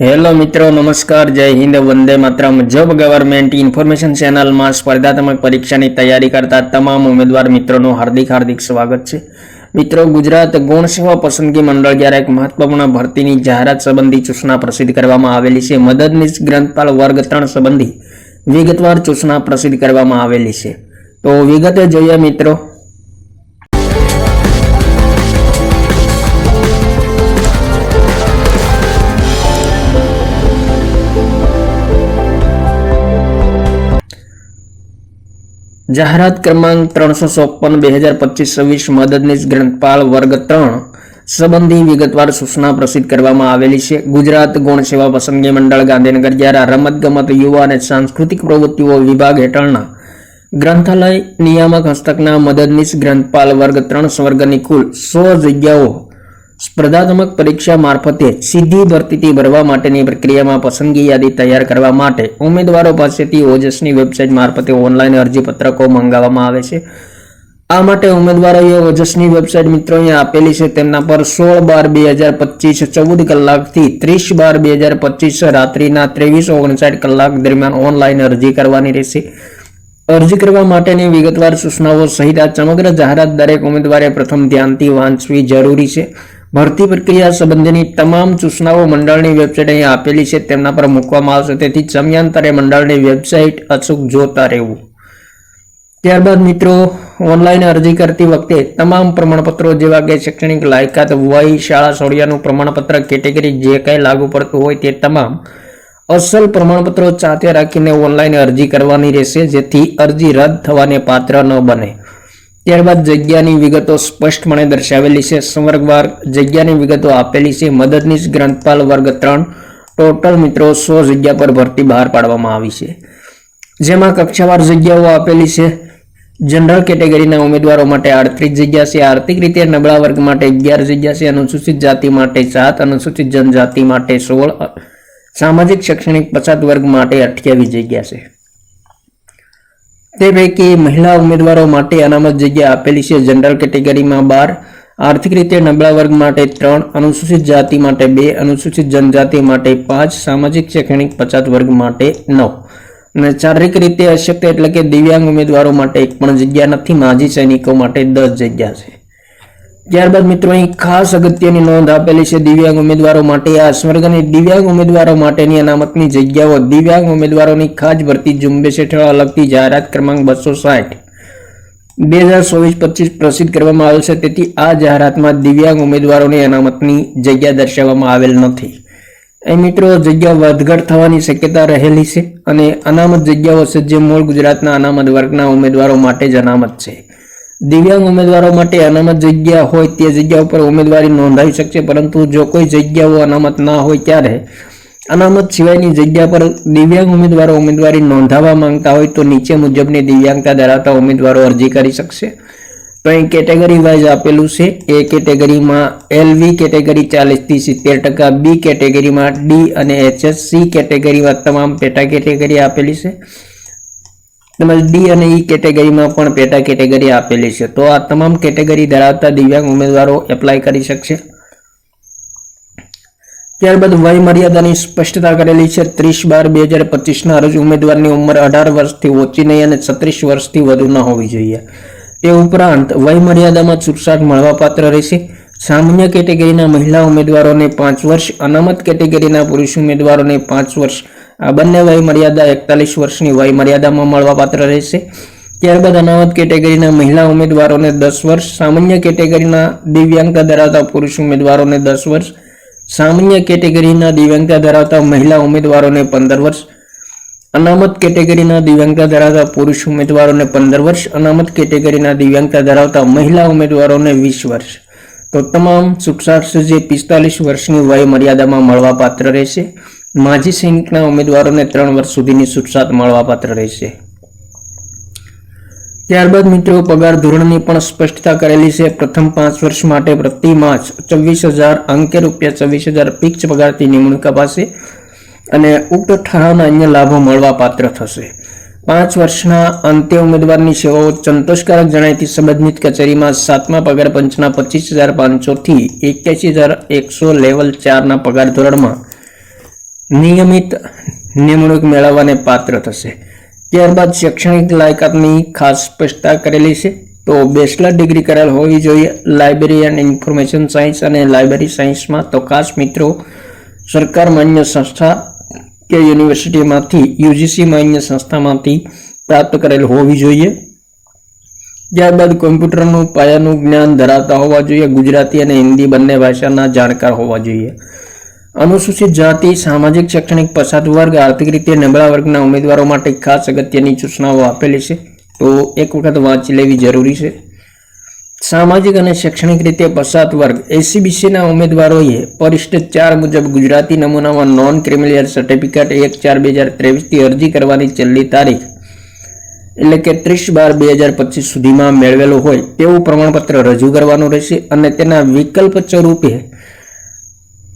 Hello મિત્રો, નમસ્કાર, જય હિન્દ, વંદે માતરમ. જોબ ગવર્મેન્ટ ઇન્ફોર્મેશન ચેનલમાં સ્પર્ધાત્મક પરીક્ષાની તૈયારી કરતા તમામ ઉમેદવાર મિત્રોનું હાર્દિક હાર્દિક સ્વાગત છે. મિત્રો, ગુજરાત ગૌણ સેવા પસંદગી મંડળ દ્વારા એક મહત્વપૂર્ણ ભરતીની જાહેરાત સંબંધી સૂચના પ્રસિદ્ધ કરવામાં આવેલી છે, મદદનીશ ગ્રંથપાલ વર્ગ ત્રણ સંબંધી વિગતવાર સૂચના પ્રસિદ્ધ કરવામાં આવેલી છે. તો વિગતે જોઈએ મિત્રો જાહેરાત ક્રમાંક ત્રણસો ચોપન, બે હજાર પચીસ, છવ્વીસ, મદદનીશ ગ્રંથપાલ, વર્ગ ત્રણ સંબંધી વિગતવાર સૂચના પ્રસિદ્ધ કરવામાં આવેલી છે. ગુજરાત ગૌણ સેવા પસંદગી મંડળ ગાંધીનગર દ્વારા રમતગમત, યુવા અને સાંસ્કૃતિક પ્રવૃત્તિઓ વિભાગ હેઠળના ગ્રંથાલય, નિયામક હસ્તકના મદદનીશ ગ્રંથપાલ, વર્ગ ત્રણ સ્વર્ગની કુલ સો જગ્યાઓ સ્પર્ધાત્મક પરીક્ષા મારફતે સીધી ભરતીથી ભરવા માટેની પ્રક્રિયામાં પસંદગી યાદી તૈયાર કરવા માટે ઉમેદવારો પાસેથી ઓજસની વેબસાઇટ મારફતે ઓનલાઈન અરજીપત્રકો મંગાવવામાં આવે છે. આ માટે ઉમેદવારોએ ઓજસની વેબસાઇટ મિત્રો અહીંયા આપેલી છે. તેમના પર સોળ બાર બે હજાર પચીસ ચૌદ કલાકથી ત્રીસ બાર બે હજાર પચીસ રાત્રિના ત્રેવીસ ઓગણસાઠ કલાક દરમિયાન ઓનલાઈન અરજી કરવાની રહેશે. અરજી કરવા માટેની વિગતવાર સૂચનાઓ સહિત આ સમગ્ર જાહેરાત દરેક ઉમેદવારે પ્રથમ ધ્યાનથી વાંચવી જરૂરી છે. ભરતી પ્રક્રિયા સંબંધીની તમામ સૂચનાઓ મંડળની વેબસાઇટ અહીં આપેલી છે. તેમના પર મૂકવામાં આવશે. તેથી સમયાંતરે મંડળની વેબસાઇટ અચૂક જોતા રહેવું. ત્યારબાદ મિત્રો ઓનલાઈન અરજી કરતી વખતે તમામ પ્રમાણપત્રો જેવા કે શૈક્ષણિક લાયકાત, વય, શાળા સોળિયાનું પ્રમાણપત્ર, કેટેગરી જે કંઈ લાગુ પડતું હોય તે તમામ અસલ પ્રમાણપત્રો સાથે રાખીને ઓનલાઈન અરજી કરવાની રહેશે, જેથી અરજી રદ થવાને પાત્ર ન બને. ત્યારબાદ જગ્યાની વિગતો સ્પષ્ટપણે દર્શાવેલી છે. સંવર્ગવાર જગ્યાની વિગતો આપેલી છે. મદદનીશ ગ્રંથપાલ વર્ગ ત્રણ. ટોટલ મિત્રો સો જગ્યા પર ભરતી બહાર પાડવામાં આવી છે. જેમાં કક્ષાવાર જગ્યાઓ આપેલી છે. જનરલ કેટેગરીના ઉમેદવારો માટે આડત્રીસ જગ્યા છે. આર્થિક રીતે નબળા વર્ગ માટે અગિયાર જગ્યા છે. અનુસૂચિત જાતિ માટે સાત, અનુસૂચિત જનજાતિ માટે સોળ સામાજિક શૈક્ષણિક પછાત વર્ગ માટે અઠ્યાવીસ જગ્યા છે. તે પૈકી મહિલા ઉમેદવારો માટે અનામત જગ્યા આપેલી છે. જનરલ કેટેગરીમાં બાર, આર્થિક રીતે નબળા વર્ગ માટે ત્રણ, અનુસૂચિત જાતિ માટે બે, અનુસૂચિત જનજાતિ માટે પાંચ, સામાજિક શૈક્ષણિક પછાત વર્ગ માટે નવ. અને શારીરિક રીતે અશક્ય એટલે કે દિવ્યાંગ ઉમેદવારો માટે એક પણ જગ્યા નથી. માજી સૈનિકો માટે દસ જગ્યા છે. ત્યારબાદ મિત્રો, અહીં ખાસ અગત્યની નોંધ આપેલી છે દિવ્યાંગ ઉમેદવારો માટે. આ સ્વર્ગની દિવ્યાંગ ઉમેદવારો માટેની અનામતની જગ્યાઓ. દિવ્યાંગ ઉમેદવારોની ખાસ ભરતી ઝુંબેશ હેઠળ અલગથી જાહેરાત ક્રમાંક બસો સાઠ. બે હજાર ચોવીસ પચીસ પ્રસિદ્ધ કરવામાં આવેલ છે. તેથી આ જાહેરાતમાં દિવ્યાંગ ઉમેદવારોની અનામતની જગ્યા દર્શાવવામાં આવેલ નથી. એ મિત્રો જગ્યા વધઘટ થવાની શક્યતા રહેલી છે અને અનામત જગ્યાઓ છે જે મૂળ ગુજરાતના અનામત વર્ગના ઉમેદવારો માટે જ અનામત છે. દિવ્યાંગ ઉમેદવારો માટે અનામત જગ્યા હોય તે જગ્યા ઉપર ઉમેદવારી નોંધાવી શકશે, પરંતુ જો કોઈ જગ્યાઓ અનામત ના હોય ત્યારે અનામત સિવાયની જગ્યા પર દિવ્યાંગ ઉમેદવારો ઉમેદવારી નોંધાવવા માંગતા હોય તો નીચે મુજબની દિવ્યાંગતા ધરાવતા ઉમેદવારો અરજી કરી શકશે. તો અહીં કેટેગરી વાઇઝ આપેલું છે. એ કેટેગરીમાં એલવી કેટેગરી ચાલીસથી સિત્તેર ટકા બી કેટેગરીમાં ડી અને એચએસસી કેટેગરીમાં તમામ પેટા કેટેગરી આપેલી છે. તેમજ ડી અને ઈ કેટેગરીમાં પણ પેટા કેટેગરી આપેલી છે. તો આ તમામ કેટેગરી ધરાવતા દિવ્યાંગ ઉમેદવારો એપ્લાય કરી શકશે. ત્યારબાદ વય મર્યાદાની સ્પષ્ટતા કરેલી છે. ત્રીસ બાર બે હજાર પચીસના અરજ ઉમેદવારની ઉંમર અઢાર વર્ષથી ઓછી નહીં અને છત્રીસ વર્ષથી વધુ ન હોવી જોઈએ. તે ઉપરાંત વય મર્યાદામાં છૂટછાટ મળવાપાત્ર રહેશે. સામાન્ય કેટેગરીના મહિલા ઉમેદવારોને પાંચ વર્ષ, અનામત કેટેગરીના પુરુષ ઉમેદવારોને પાંચ વર્ષ બંને વય મર્યાદા એકતાલીસ વર્ષની વય મર્યાદામાં મળવાપાત્ર રહેશે. ત્યારબાદ અનામત કેટેગરીના મહિલા ઉમેદવારોને દસ વર્ષ, સામાન્ય કેટેગરીના દિવ્યાંગતા ધરાવતા પુરુષ ઉમેદવારોને દસ વર્ષ, સામાન્ય કેટેગરીના દિવ્યાંગતા ધરાવતા મહિલા ઉમેદવારોને પંદર વર્ષ, અનામત કેટેગરીના દિવ્યાંગતા ધરાવતા પુરુષ ઉમેદવારોને પંદર વર્ષ, અનામત કેટેગરીના દિવ્યાંગતા ધરાવતા મહિલા ઉમેદવારોને વીસ વર્ષ. તો તમામ શિક્ષાર્થ જે પિસ્તાલીસ વર્ષની વય મર્યાદામાં મળવાપાત્ર રહેશે. માજી સૈનિકના ઉમેદવારોને ત્રણ વર્ષ સુધીની છૂટછાટ મળવાપાત્ર રહેશે. ત્યારબાદ મિત્રો, પગાર ધોરણની પણ સ્પષ્ટતા કરેલી છે. પ્રથમ પાંચ વર્ષ માટે પ્રતિ માસ છવ્વીસ હજાર અંકે રૂપિયા છવ્વીસ હજાર ફિક્સ પગારથી નિમણૂક અપાશે અને ઉક્ત ઠરાવના અન્ય લાભો મળવા પાત્ર થશે. પાંચ વર્ષના અંતે ઉમેદવારની સેવાઓ સંતોષકારક જણાયતી સંબંધિત કચેરીમાં સાતમા પગાર પંચના પચીસ હજાર પાંચસોથી એક્યાસી હજાર એકસો લેવલ ચારના પગાર ધોરણમાં નિયમિત નિમણૂક મેળવવાને પાત્ર થશે. ત્યારબાદ શૈક્ષણિક લાયકાતની ખાસ સ્પષ્ટતા કરેલી છે. તો બેચલર ડિગ્રી કરેલ હોવી જોઈએ. લાઇબ્રેરી એન્ડ ઇન્ફોર્મેશન સાયન્સ અને લાઇબ્રેરી સાયન્સમાં તો ખાસ મિત્રો, સરકાર માન્ય સંસ્થા કે યુનિવર્સિટીમાંથી, યુજીસી માન્ય સંસ્થામાંથી પ્રાપ્ત કરેલ હોવી જોઈએ. ત્યારબાદ કોમ્પ્યુટરનું પાયાનું જ્ઞાન ધરાવતા હોવા જોઈએ. ગુજરાતી અને હિન્દી બંને ભાષાના જાણકાર હોવા જોઈએ. અનુસૂચિત જાતિ, સામાજિક, શૈક્ષણિક, પછાત વર્ગ, આર્થિક રીતે નબળા વર્ગના ઉમેદવારો માટે ખાસ અગત્યની સૂચનાઓ આપેલી છે. તો એક વખત વાંચી લેવી જરૂરી છે. સામાજિક અને શૈક્ષણિક રીતે પછાત વર્ગ એસીબીસીના ઉમેદવારોએ પરિષ્ઠ ચાર મુજબ ગુજરાતી નમૂનામાં નોન ક્રિમિલિયર સર્ટિફિકેટ એક ચાર બે હજાર ત્રેવીસથી અરજી કરવાની છેલ્લી તારીખ, એટલે કે ત્રીસ બાર બે હજાર પચીસ સુધીમાં મેળવેલું હોય તેવું પ્રમાણપત્ર રજૂ કરવાનું રહેશે અને તેના વિકલ્પ સ્વરૂપે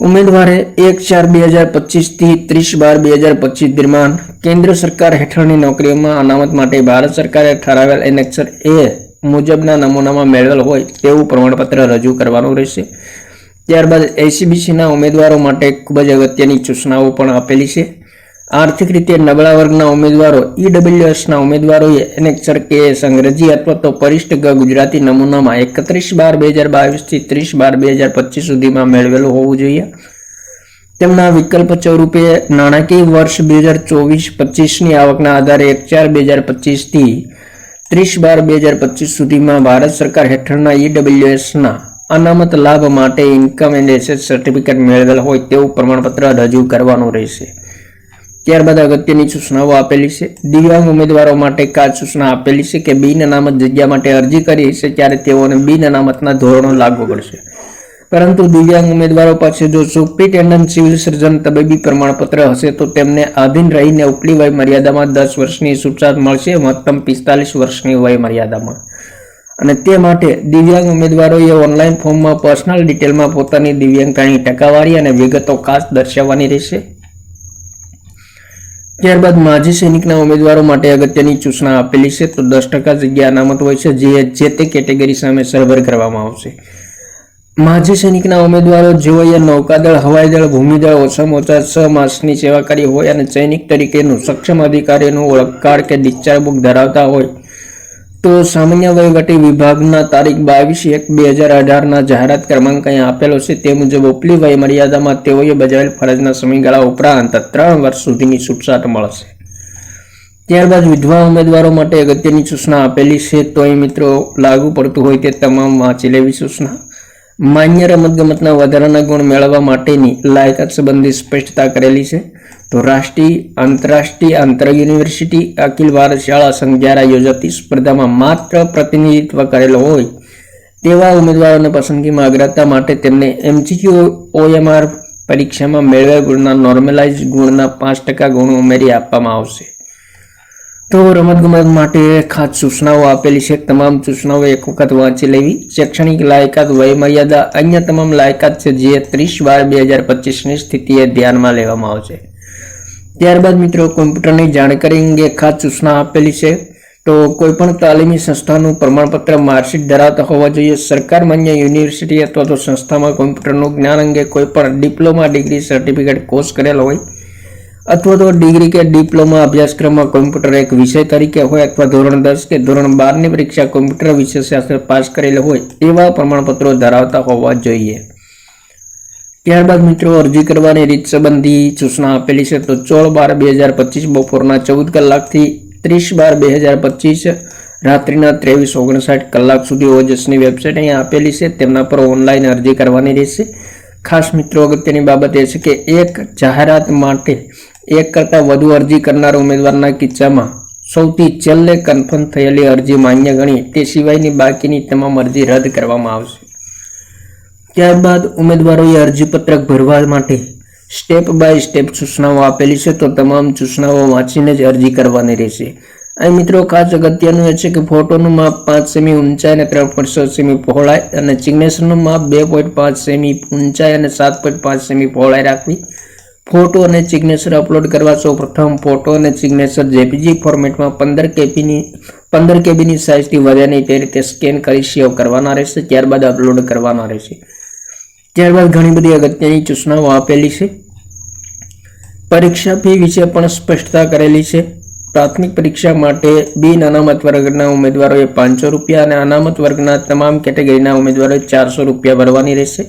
ઉમેદવારે એક ચાર બે હજાર પચીસથી ત્રીસ બાર બે હજાર પચીસ દરમિયાન કેન્દ્ર સરકાર હેઠળની નોકરીઓમાં અનામત માટે ભારત સરકારે ઠરાવેલ એનેક્સર એ મુજબના નમૂનામાં મેળવેલ હોય તેવું પ્રમાણપત્ર રજૂ કરવાનું રહેશે. ત્યારબાદ એસીબીસીના ઉમેદવારો માટે ખૂબ જ અગત્યની સૂચનાઓ પણ આપેલી છે. આર્થિક રીતે નબળા વર્ગના ઉમેદવારો ઈડબ્લ્યુએસના ઉમેદવારોએ એનેક્સર કે અંગ્રેજી અથવા તો પરિષ્ઠ ગુજરાતી નમૂનામાં એકત્રીસ બાર બે હજાર બાવીસથી ત્રીસ બાર બે હજાર પચીસ સુધીમાં મેળવેલું હોવું જોઈએ. તેમના વિકલ્પ સ્વરૂપે નાણાકીય વર્ષ બે હજાર ચોવીસ પચીસની આવકના આધારે એક ચાર બે હજાર પચીસથી ત્રીસ બાર બે હજાર પચીસ સુધીમાં ભારત સરકાર હેઠળના ઈડબ્લ્યુએસના અનામત લાભ માટે ઇન્કમ એન્ડ એસેટ સર્ટિફિકેટ મેળવેલ હોય તેવું પ્રમાણપત્ર રજૂ કરવાનું રહેશે. ત્યારબાદ અગત્યની સૂચનાઓ આપેલી છે. દિવ્યાંગ ઉમેદવારો માટે ખાસ સૂચના આપેલી છે કે બિન અનામત જગ્યા માટે અરજી કરી છે ત્યારે તેઓને બિન અનામતના ધોરણો લાગુ પડશે. પરંતુ દિવ્યાંગ ઉમેદવારો પાસે જો સુપ્રિન્ટેન્ડન્ટ સિવિલ સર્જન તબીબી પ્રમાણપત્ર હશે તો તેમને આધીન રહીને ઉપલી વય મર્યાદામાં દસ વર્ષની છૂટછાટ મળશે, મહત્તમ પિસ્તાલીસ વર્ષની વય મર્યાદામાં. અને તે માટે દિવ્યાંગ ઉમેદવારોએ ઓનલાઈન ફોર્મમાં પર્સનલ ડિટેલમાં પોતાની દિવ્યાંગતાની ટકાવારી અને વિગતો ખાસ દર્શાવવાની રહેશે. ત્યારબાદ માજી સૈનિકના ઉમેદવારો માટે અગત્યની સૂચના આપેલી છે. તો દસ ટકા જગ્યા અનામત હોય છે, જે જે તે કેટેગરી સામે સરભર કરવામાં આવશે. માજી સૈનિકના ઉમેદવારો જેઓએ નૌકાદળ, હવાઈદળ, ભૂમિદળ, ઓછામાં ઓછા છ માસની સેવા કરી હોય અને સૈનિક તરીકેનું સક્ષમ અધિકારીનું ઓળખકાર કે ડિસ્ચાર્જ બુક ધરાવતા હોય તો સામાન્ય વહીવટી વિભાગના તારીખ બાવીસ એક બે હજાર અઢારના જાહેરાત ક્રમાંક અહીં આપેલો છે. તે મુજબ ઉપલી વય મર્યાદામાં તેઓએ બજાવેલ ફરજના સમયગાળા ઉપરાંત ત્રણ વર્ષ સુધીની છૂટછાટ મળશે. ત્યારબાદ વિધવા ઉમેદવારો માટે અગત્યની સૂચના આપેલી છે. તો અહીં મિત્રો લાગુ પડતું હોય તે તમામ વાંચી લેવી સૂચના. માન્ય રમતગમતના વધારાના ગુણ મેળવવા માટેની લાયકાત સંબંધી સ્પષ્ટતા કરેલી છે. તો રાષ્ટ્રીય, આંતરરાષ્ટ્રીય, આંતર યુનિવર્સિટી અખિલ ભારત શાળા સંઘ દ્વારા યોજાતી સ્પર્ધામાં માત્ર પ્રતિનિધિત્વ કરેલો હોય તેવા ઉમેદવારોને પસંદગીમાં અગ્રતા માટે તેમને એમસીક્યુ ઓએમઆર પરીક્ષામાં મેળવેલ ગુણના નોર્મલાઇઝ ગુણના પાંચ ટકા ગુણ ઉમેરી આપવામાં આવશે. તો રમતગમત માટે ખાસ સૂચનાઓ આપેલી છે. તમામ સૂચનાઓ એક વખત વાંચી લેવી. શૈક્ષણિક લાયકાત, વયમર્યાદા અન્ય તમામ લાયકાત છે જે ત્રીસ બાર બે હજાર પચીસની સ્થિતિએ ધ્યાનમાં લેવામાં આવશે. ત્યારબાદ મિત્રો કોમ્પ્યુટરની જાણકારી અંગે ખાસ સૂચના આપેલી છે. તો કોઈપણ તાલીમી સંસ્થાનું પ્રમાણપત્ર માર્કશીટ ધરાવતા હોવા જોઈએ. સરકાર માન્ય યુનિવર્સિટી અથવા તો સંસ્થામાં કોમ્પ્યુટરનું જ્ઞાન અંગે કોઈપણ ડિપ્લોમા ડિગ્રી સર્ટિફિકેટ કોર્સ કરેલો હોય અથવા તો ડિગ્રી કે ડિપ્લોમા અભ્યાસક્રમમાં કોમ્પ્યુટર એક વિષય તરીકે હોય અથવા ધોરણ દસ કે ધોરણ બારની પરીક્ષા કોમ્પ્યુટર વિષયશાસ્ત્ર પાસ કરેલો હોય એવા પ્રમાણપત્રો ધરાવતા હોવા જોઈએ. ત્યારબાદ મિત્રો અરજી કરવાની રીત સંબંધી સૂચના આપેલી છે. તો ચોળ બાર બે હજાર પચીસ, બપોરના ચૌદ કલાકથી ત્રીસ બાર બે હજાર પચીસ, રાત્રિના ત્રેવીસ ઓગણસાઠ કલાક સુધી ઓજસની વેબસાઇટ અહીંયા આપેલી છે. તેમના પર ઓનલાઈન અરજી કરવાની રહેશે. ખાસ મિત્રો અગત્યની બાબત એ છે કે એક જાહેરાત માટે એક કરતાં વધુ અરજી કરનાર ઉમેદવારના કિસ્સામાં સૌથી છેલ્લે કન્ફર્મ થયેલી અરજી માન્ય ગણી તે સિવાયની બાકીની તમામ અરજી રદ કરવામાં આવશે. ત્યારબાદ ઉમેદવારોએ અરજીપત્રક ભરવા માટે સ્ટેપ બાય સ્ટેપ સૂચનાઓ આપેલી છે તો તમામ સૂચનાઓ વાંચીને જ અરજી કરવાની રહેશે. અહીં મિત્રો ખાસ અગત્યનું એ છે કે ફોટોનું માપ પાંચ સેમી ઊંચાઈ અને ત્રણ પોઈન્ટ છ સેમી પહોળાઈ અને ચિગ્નેશરનું માપ બે પોઈન્ટ પાંચ સેમી ઊંચાઈ અને સાત પોઈન્ટ પાંચ સેમી પહોળાઈ રાખવી. ફોટો અને સિગ્નેચર અપલોડ કરવા સૌ પ્રથમ ફોટો અને સિગ્નેચર જેપીજી ફોર્મેટમાં પંદર કેબીની પંદર કેબીની સાઇઝથી વધ્યાની તે રીતે સ્કેન કરી સેવ કરવાના રહેશે. ત્યારબાદ અપલોડ કરવાના રહેશે. ત્યારબાદ ઘણી બધી અગત્યની સૂચનાઓ આપેલી છે. પરીક્ષા ફી વિશે પણ સ્પષ્ટતા કરેલી છે. પ્રાથમિક પરીક્ષા માટે બિન અનામત વર્ગના ઉમેદવારોએ પાંચસો રૂપિયા અને અનામત વર્ગના તમામ કેટેગરીના ઉમેદવારોએ ચારસો રૂપિયા ભરવાની રહેશે.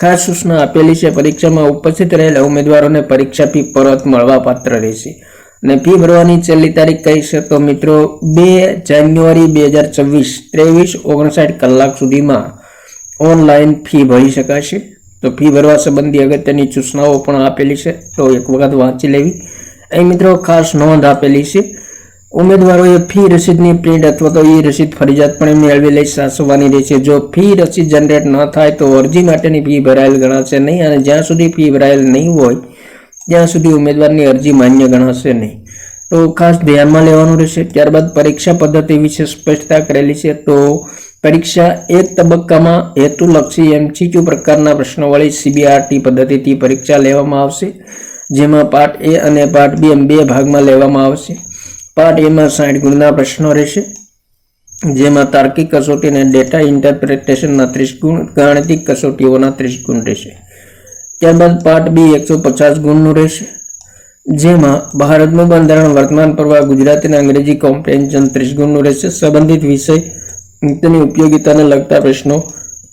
ખાસ સૂચના આપેલી છે, પરીક્ષામાં ઉપસ્થિત રહેલા ઉમેદવારોને પરીક્ષા ફી પરત મળવા પાત્ર રહેશે. અને ફી ભરવાની છેલ્લી તારીખ કહી છે તો મિત્રો, બે જાન્યુઆરી બે હજાર છવ્વીસ ત્રેવીસ ઓગણસાઠ કલાક સુધીમાં ઓનલાઈન ફી ભરી શકાશે. તો ફી ભરવા સંબંધી અગત્યની સૂચનાઓ પણ આપેલી છે. તો એક વખત વાંચી લેવી. અહીં મિત્રો ખાસ નોંધ આપેલી છે. ઉમેદવારોએ ફી રસીદની પ્રિન્ટ અથવા તો એ રસીદ ફરજિયાતપણે મેળવી લઈ સાચવવાની રહેશે. જો ફી રસીદ જનરેટ ન થાય તો અરજી માટેની ફી ભરાયેલ ગણાશે નહીં અને જ્યાં સુધી ફી ભરાયેલ નહીં હોય, ત્યાં સુધી ઉમેદવારની અરજી માન્ય ગણાશે નહીં. તો ખાસ ધ્યાનમાં લેવાનું રહેશે. ત્યારબાદ પરીક્ષા પદ્ધતિ વિશે સ્પષ્ટતા કરેલી છે. તો પરીક્ષા એક તબક્કામાં હેતુલક્ષી એમસીક્યુ પ્રકારના પ્રશ્નોવાળી સીબીઆરટી પદ્ધતિથી પરીક્ષા લેવામાં આવશે, જેમાં પાર્ટ એ અને પાર્ટ બી એમ બે ભાગમાં લેવામાં આવશે. પાર્ટ એમાં સાઠ ગુણના પ્રશ્નો રહેશે, જેમાં તાર્કિક કસોટી અને ડેટા ઇન્ટરપ્રિટેશનના ત્રીસ ગુણ, ગાણિતિક કસોટીઓના ત્રીસ ગુણ રહેશે. ત્યારબાદ પાર્ટ બી એકસો પચાસ ગુણનું રહેશે, જેમાં ભારતનું બંધારણ વર્તમાન પ્રવાહ ગુજરાતી અને અંગ્રેજી કોમ્પ્રેન્શન ત્રીસ ગુણનું રહેશે. સંબંધિત વિષય તેની ઉપયોગિતાને લગતા પ્રશ્નો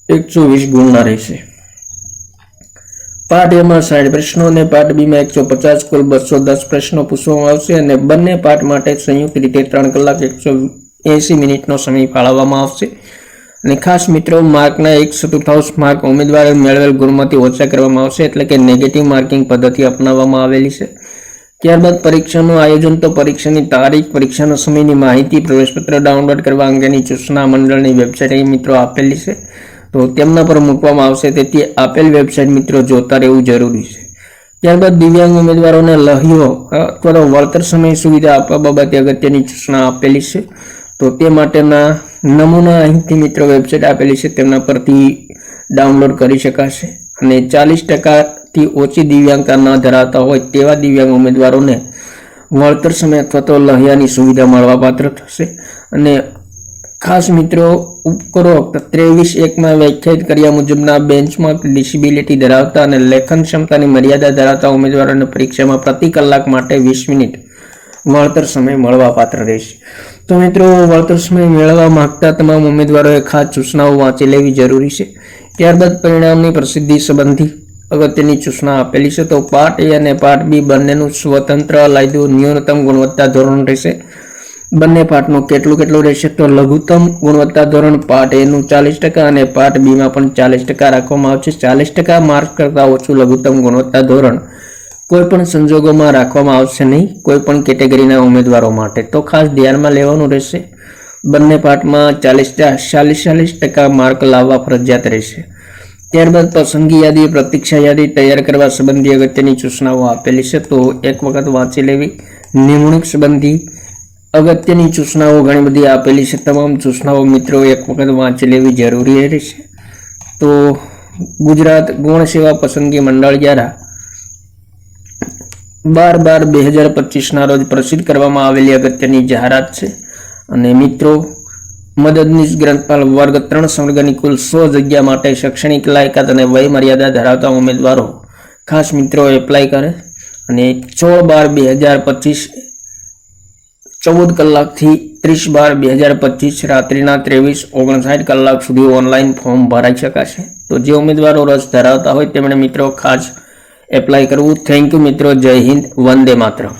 એકસો વીસ ગુણના રહેશે. પાર્ટ એમાં સાઠ પ્રશ્નો અને પાર્ટ બીમાં એકસો પચાસ કુલ બસો દસ પ્રશ્નો પૂછવામાં આવશે અને બંને પાર્ટ માટે સંયુક્ત રીતે ત્રણ કલાક એકસો એંસી મિનિટનો સમય ફાળવવામાં આવશે. અને ખાસ મિત્રો, માર્કના એક ચતુર્થાંશ માર્ક ઉમેદવારે મેળવેલ ગુણમાંથી ઓછા કરવામાં આવશે એટલે કે નેગેટિવ માર્કિંગ પદ્ધતિ અપનાવવામાં આવેલી છે. ત્યારબાદ પરીક્ષાનું આયોજન તો પરીક્ષાની તારીખ, પરીક્ષાના સમયની માહિતી, પ્રવેશપત્ર ડાઉનલોડ કરવા અંગેની સૂચના મંડળની વેબસાઇટ અહીં મિત્રો આપેલી છે. તો તેમના પર મૂકવામાં આવશે તેથી આપેલ વેબસાઇટ મિત્રો જોતા રહેવું જરૂરી છે. ત્યારબાદ દિવ્યાંગ ઉમેદવારોને લહ્યો અથવા તો વળતર સમય સુવિધા આપવા બાબતે અગત્યની સૂચના આપેલી છે. તો તે માટેના નમૂના અહીંથી મિત્રો વેબસાઇટ આપેલી છે, તેમના પરથી ડાઉનલોડ કરી શકાશે. અને ચાલીસ ટકાથી ઓછી દિવ્યાંગતા ન ધરાવતા હોય તેવા દિવ્યાંગ ઉમેદવારોને વળતર સમય અથવા તો લહ્યાની સુવિધા મળવાપાત્ર થશે. અને ખાસ મિત્રો ઉપરોક્ત ત્રેવીસ એકમાં વ્યાખ્યાયિત કર્યા મુજબના બેન્ચમાર્ક ડિસેબિલિટી ધરાવતા અને લેખન ક્ષમતાની મર્યાદા ધરાવતા ઉમેદવારોને પરીક્ષામાં પ્રતિ કલાક માટે વીસ મિનિટ વળતર સમય મળવા પાત્ર રહેશે. તો મિત્રો, વળતર સમય મેળવવા માંગતા તમામ ઉમેદવારોએ ખાસ સૂચનાઓ વાંચી લેવી જરૂરી છે. ત્યારબાદ પરિણામની પ્રસિદ્ધિ સંબંધી અગત્યની સૂચના આપેલી છે. તો પાર્ટ એ અને પાર્ટ બી બંનેનું સ્વતંત્ર લાયદું ન્યૂનતમ ગુણવત્તા ધોરણ રહેશે. બંને પાર્ટનું કેટલું કેટલું રહેશે? તો લઘુત્તમ ગુણવત્તા ધોરણ પાર્ટ એનું ચાલીસ ટકા અને પાર્ટ બીમાં પણ ચાલીસ ટકા રાખવામાં આવશે. ચાલીસ ટકા માર્ક કરતાં ઓછું લઘુત્તમ ગુણવત્તા ધોરણ કોઈ પણ સંજોગોમાં રાખવામાં આવશે નહીં. કોઈ પણ કેટેગરીના ઉમેદવારો માટે. તો ખાસ ધ્યાનમાં લેવાનું રહેશે. બંને પાર્ટમાં ચાલીસ ચાલીસ ચાલીસ ટકા માર્ક લાવવા ફરજિયાત રહેશે. ત્યારબાદ પસંદગી યાદી, પ્રતીક્ષા યાદી તૈયાર કરવા સંબંધી અગત્યની સૂચનાઓ આપેલી છે. તો એક વખત વાંચી લેવી. નિમણૂક સંબંધી અગત્યની સૂચનાઓ ઘણી બધી આપેલી છે. તમામ સૂચનાઓ મિત્રો એક વખત વાંચી લેવી જરૂરી રહેશે તો ગુજરાત ગુણ સેવા પસંદગી મંડળ દ્વારા બાર બાર બે હજાર પચીસના રોજ પ્રસિદ્ધ કરવામાં આવેલી અગત્યની જાહેરાત છે. અને મિત્રો મદદનીશ ગ્રંથપાલ વર્ગ ત્રણ સંવર્ગની કુલ સો જગ્યા માટે શૈક્ષણિક લાયકાત અને વય મર્યાદા ધરાવતા ઉમેદવારો ખાસ મિત્રો એપ્લાય કરે. અને છ બાર બે હજાર પચીસ, ચૌદ કલાકથી ત્રીસ બાર બે હજાર પચીસ રાત્રિના ત્રેવીસ ઓગણસાઠ કલાક સુધી ઓનલાઈન ફોર્મ ભરાઈ શકાશે. તો જે ઉમેદવારો રસ ધરાવતા હોય તેમણે મિત્રો ખાસ એપ્લાય કરવું. થેન્ક યુ મિત્રો. જય હિન્દ. વંદે માતરમ.